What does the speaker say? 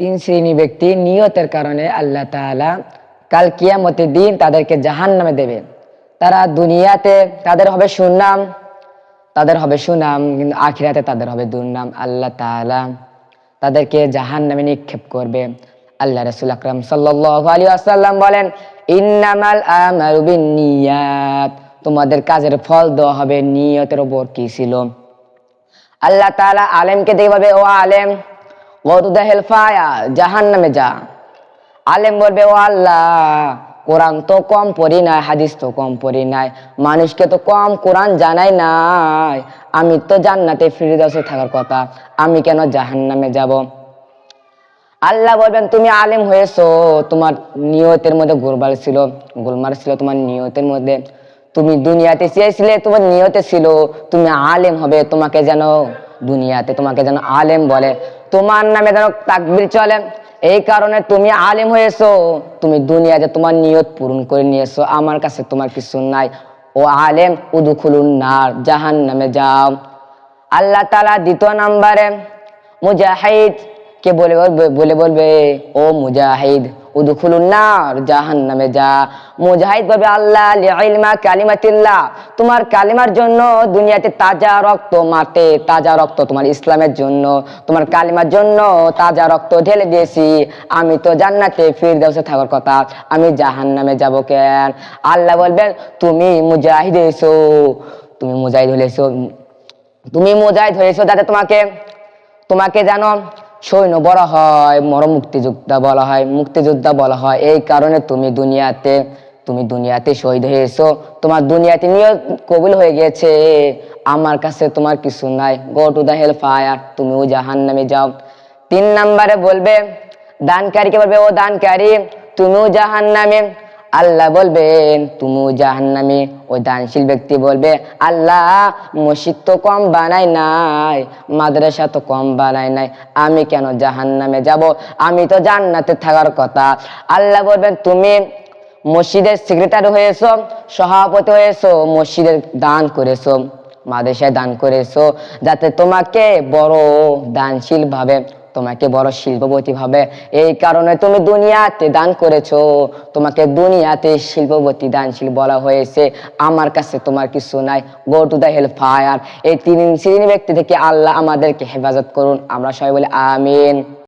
তিন শ্রেণি ব্যক্তি নিয়তের কারণে আল্লাহ তাআলা কাল কিয়ামতের দিন তাদেরকে জাহান নামে দেবে। তারা দুনিয়াতে তাদের হবে সুনাম, তাদের হবে সুনাম, কিন্তু আখিরাতে তাদের হবে দুর্নাম। আল্লাহ তাআলা তাদেরকে জাহান নামে নিক্ষেপ করবে। আল্লাহ রসুল আকরাম সাল্লাল্লাহু আলাইহি ওয়াসাল্লাম বলেন, ইন্নামাল বিন্নিয়াত। তোমাদের কাজের ফল দেওয়া হবে নিয়তের ওপর কি ছিল? আল্লাহ তাআলা আলেমকে দেখে বলবে, ও আলেম জাহান নামে যা। আলেম বলবে, ও আল্লাহ, কোরআন তো কম পড়ি নাই, হাদিস তো কম পড়ি নাই, মানুষকে তো কম কোরআন জানাই নাই। আমি তো জান্নাতে ফিরদাউসে থাকার কথা, আমি কেন জাহান নামে যাব? আল্লাহ বলবেন, তুমি আলেম হয়েছো, তোমার নিয়তের মধ্যে গোলমাল ছিল গোলমাল ছিল তোমার নিয়তের মধ্যে। তুমি দুনিয়াতে চেয়েছিলে, তোমার নিয়তে ছিল, তুমি আলেম হবে, তোমাকে যেন দুনিয়াতে তোমাকে যেন আলেম বলে। তোমার নামে যেন তাকবির চলে। এই কারণে তুমি আলেম হয়েছো। তুমি দুনিয়াতে তোমার নিয়ত পূরণ করে নিয়েছো, আমার কাছে তোমার কিছু নাই। ও আলেম, উদুখুলুন নার জাহান নামে যাও। আল্লাহ তালা দ্বিতীয় নাম্বারে মুজাহিদ কে বলে বলে বলবে, ও মুজাহিদ, উদখুলুন নার, জাহান্নামে যা। মুজাহিদ বলবে, আল্লাহ লিইলমা কালিমাতিল্লাহ, তোমার কালিমার জন্য দুনিয়াতে তাজা রক্ত মাতে তাজা রক্ত তোমার ইসলামের জন্য, তোমার কালিমার জন্য তাজা রক্ত ঢেলে দিয়েছি। আমি তো জান্নাতে ফিরদাউসে থাকার কথা, আমি জাহান্নামে যাব কেন? আল্লাহ বলবেন, তুমি মুজাহিদ এসো তুমি মুজাহিদ হলে তুমি মুজাহিদ হয়েছো যাতে তোমাকে তোমাকে যেন সৈন্য বলা হয় মর মুক্তিযোদ্ধা বলা হয়, মুক্তিযোদ্ধা বলা হয়। এই কারণে তুমি দুনিয়াতে তুমি দুনিয়াতে শহীদ হয়েছো। তোমার দুনিয়াতে নিয়ত কবুল হয়ে গেছে। আমার কাছে তোমার কিছু নাই। Go to the hell fire তুমিও জাহান নামে যাও। তিন নাম্বারে বলবে, দানকারীকে বলবে, ও দানকারী, তুমিও জাহান নামে আল্লাহ বলবেন তুমিও জাহান্নামে। ওই দানশীল ব্যক্তি বলবে, আল্লাহ, মসজিদ তো কম বানাই নাই, মাদ্রাসা তো কম বানাই নাই, আমি কেন জাহান্নামে যাব? আমি তো জান্নাতে থাকার কথা। আল্লাহ বলবেন, তুমি মসজিদের সেক্রেটারি হয়েছো, সভাপতি হয়েছো, মসজিদের দান করেছ, মাদ্রাসায় দান করেছ, যাতে তোমাকে বড় দানশীল ভাবে তোমাকে বড় শিল্পপতি ভাবে। এই কারণে তুমি দুনিয়াতে দান করেছ। তোমাকে দুনিয়াতে শিল্পপতি দানশীল বলা হয়েছে। আমার কাছে তোমার কিছু নাই। Go to the hell fire এই তিন শ্রেণি ব্যক্তি থেকে আল্লাহ আমাদেরকে হেফাজত করুন। আমরা সবাই বলি, আমিন।